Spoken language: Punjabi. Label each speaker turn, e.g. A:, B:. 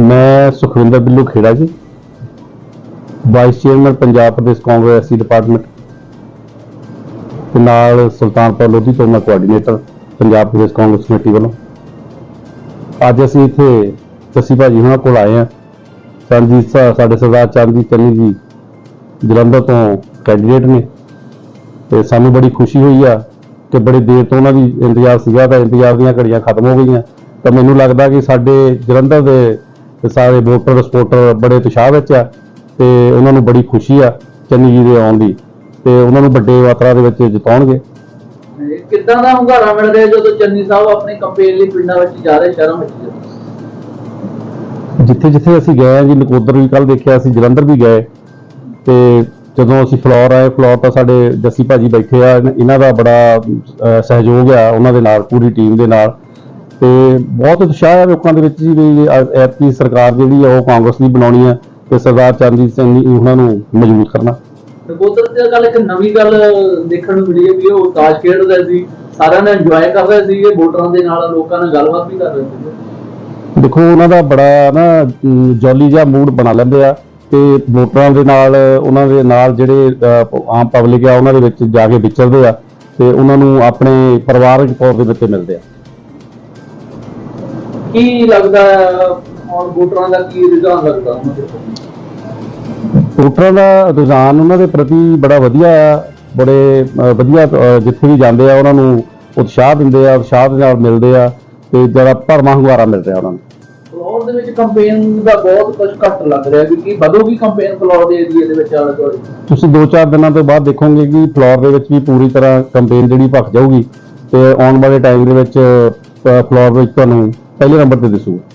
A: ਮੈਂ Sukhwinder Billu Khera ji vice chairman Punjab Pradesh Congress SC department ਤੇ ਨਾਲ ਸੁਲਤਾਨਪੁਰ ਲੋਧੀ ਤੋਂ ਮੈਂ ਕੋਆਰਡੀਨੇਟਰ ਪੰਜਾਬ ਪ੍ਰਦੇਸ਼ ਕਾਂਗਰਸ ਕਮੇਟੀ ਵੱਲੋਂ। ਅੱਜ ਅਸੀਂ ਇੱਥੇ ਜੱਸੀ ਭਾਜੀ ਹੁਣਾਂ ਕੋਲ ਆਏ ਆ ਚਰਨਜੀਤ ਸਾਡੇ ਸਰਦਾਰ ਚਰਨਜੀਤ ਚੰਨੀ ਜੀ ਜਲੰਧਰ ਤੋਂ ਕੈਂਡੀਡੇਟ ਨੇ। ਤੇ ਸਾਨੂੰ ਬੜੀ ਖੁਸ਼ੀ ਹੋਈ ਆ ਕਿ ਬੜੀ ਦੇਰ ਤੋਂ ਉਹਨਾਂ ਦੀ ਇੰਤਜ਼ਾਰ ਸੀਗਾ, ਤਾਂ ਇੰਤਜ਼ਾਰ ਦੀਆਂ ਘੜੀਆਂ ਖਤਮ ਹੋ ਗਈਆਂ। ਤਾਂ ਮੈਨੂੰ ਲੱਗਦਾ ਕਿ ਸਾਡੇ ਜਲੰਧਰ ਦੇ ਤੇ ਸਾਰੇ ਵੋਟਰ ਸਪੋਰਟਰ ਬੜੇ ਉਤਸ਼ਾਹ ਵਿੱਚ ਆ ਤੇ ਉਹਨਾਂ ਨੂੰ ਬੜੀ ਖੁਸ਼ੀ ਆ ਚੰਨੀ ਜੀ ਦੇ ਆਉਣ ਦੀ ਤੇ ਉਹਨਾਂ ਨੂੰ ਵੱਡੇ ਮਾਤਰਾ ਦੇ ਵਿੱਚ ਜਿਤਾਉਣਗੇ।
B: ਕਿੱਦਾਂ ਦਾ ਹੁੰਗਾਰਾ ਮਿਲ ਰਿਹਾ ਜਦੋਂ ਚੰਨੀ ਸਾਹਿਬ ਆਪਣੀ ਕੰਪੇਨ ਲਈ ਪਿੰਡਾਂ ਵਿੱਚ ਜਾ ਰਹੇ ਸ਼ਹਿਰਾਂ ਵਿੱਚ
A: ਜਿੱਥੇ ਜਿੱਥੇ ਅਸੀਂ ਗਏ ਆ ਜੀ ਨਕੋਦਰ ਵੀ ਕੱਲ ਦੇਖਿਆ ਅਸੀਂ ਜਲੰਧਰ ਵੀ ਗਏ। ਤੇ ਜਦੋਂ ਅਸੀਂ ਫਲੋਰ ਆਏ ਫਲੋਰ ਤਾਂ ਸਾਡੇ ਜੱਸੀ ਭਾਜੀ ਬੈਠੇ ਆ ਇਹਨਾਂ- ਦਾ ਬੜਾ ਸਹਿਯੋਗ ਆ ਉਹਨਾਂ ਦੇ ਨਾਲ ਪੂਰੀ ਟੀਮ ਦੇ ਨਾਲ। ਤੇ ਬਹੁਤ ਉਤਸ਼ਾਹ ਹੈ ਲੋਕਾਂ ਦੇ ਵਿੱਚ ਜੀ ਵੀ ਐਤਕੀ ਸਰਕਾਰ ਜਿਹੜੀ ਆ ਉਹ ਕਾਂਗਰਸ ਦੀ ਬਣਾਉਣੀ ਆ ਤੇ ਸਰਦਾਰ ਚਰਨਜੀਤ ਸਿੰਘ ਜੀ ਉਹਨਾਂ ਨੂੰ ਮਜ਼ਬੂਤ ਕਰਨਾ।
B: ਨਕੋਦਰ ਤੇ ਗੱਲ ਇੱਕ ਨਵੀਂ ਗੱਲ ਦੇਖਣ ਨੂੰ ਮਿਲੀ ਹੈ ਵੀ ਉਹ ਤਾਸ਼ ਖੇਡ ਰਹੇ ਸੀ ਸਾਰਿਆਂ ਨੇ ਇੰਜੋਏ ਕਰ ਰਹੇ ਸੀਗੇ ਵੋਟਰਾਂ ਦੇ ਨਾਲ ਲੋਕਾਂ ਨਾਲ ਗੱਲਬਾਤ ਵੀ ਕਰ ਰਹੇ ਸੀ।
A: ਦੇਖੋ ਉਹਨਾਂ ਦਾ ਬੜਾ ਨਾ ਜੌਲੀ ਜਿਹਾ ਮੂਡ ਬਣਾ ਲੈਂਦੇ ਆ ਤੇ ਵੋਟਰਾਂ ਦੇ ਨਾਲ ਉਹਨਾਂ ਦੇ ਨਾਲ ਜਿਹੜੇ ਆਮ ਪਬਲਿਕ ਆ ਉਹਨਾਂ ਦੇ ਵਿੱਚ ਜਾ ਕੇ ਵਿਚਰਦੇ ਆ ਤੇ ਉਹਨਾਂ ਨੂੰ ਆਪਣੇ ਪਰਿਵਾਰਕ ਤੌਰ ਦੇ ਵਿੱਚ ਮਿਲਦੇ ਆ।
B: ਕੀ ਲੱਗਦਾ ਹੈ ਔਰ ਵੋਟਰਾਂ ਦਾ ਕੀ ਰੁਝਾਨ ਲੱਗਦਾ ਉਹਨਾਂ ਦੇ
A: ਵੋਟਰਾਂ ਦਾ ਰੁਝਾਨ ਉਹਨਾਂ ਦੇ ਪ੍ਰਤੀ ਬੜਾ ਵਧੀਆ ਆ ਬੜੇ ਵਧੀਆ ਜਿੱਥੇ ਵੀ ਜਾਂਦੇ ਆ ਉਹਨਾਂ ਨੂੰ ਉਤਸ਼ਾਹ ਦਿੰਦੇ ਆ ਉਤਸ਼ਾਹ ਦੇ ਨਾਲ ਮਿਲਦੇ ਆ ਤੇ ਜਿਹੜਾ ਭਰਮਾ ਹੁੰਗਾਰਾ ਮਿਲ ਰਿਹਾ ਉਹਨਾਂ ਨੂੰ।
B: ਫਲੋਰ ਦੇ ਵਿੱਚ ਕੰਪੇਨ ਦਾ ਬਹੁਤ ਕੁਝ ਘੱਟ ਲੱਗ ਰਿਹਾ ਵੀ ਕੀ ਵਧੂਗੀ ਕੰਪੇਨ ਫਲੋਰ ਦੇ ਏਰੀਆ ਦੇ ਵਿੱਚ ਆਲੇ ਦੁਆਲੇ?
A: ਤੁਸੀਂ 2-4 ਦਿਨਾਂ ਤੋਂ ਬਾਅਦ ਦੇਖੋਗੇ ਕਿ ਫਲੋਰ ਦੇ ਵਿੱਚ ਵੀ ਪੂਰੀ ਤਰ੍ਹਾਂ ਕੰਪੇਨ ਜਿਹੜੀ ਭਖ ਜਾਊਗੀ ਤੇ ਆਉਣ ਵਾਲੇ ਟਾਈਮ ਦੇ ਵਿੱਚ ਫਲੋਰ ਵਿੱਚ ਤੁਹਾਨੂੰ ਪਹਿਲੇ ਨੰਬਰ ਤੇ ਦਿਸੂਗਾ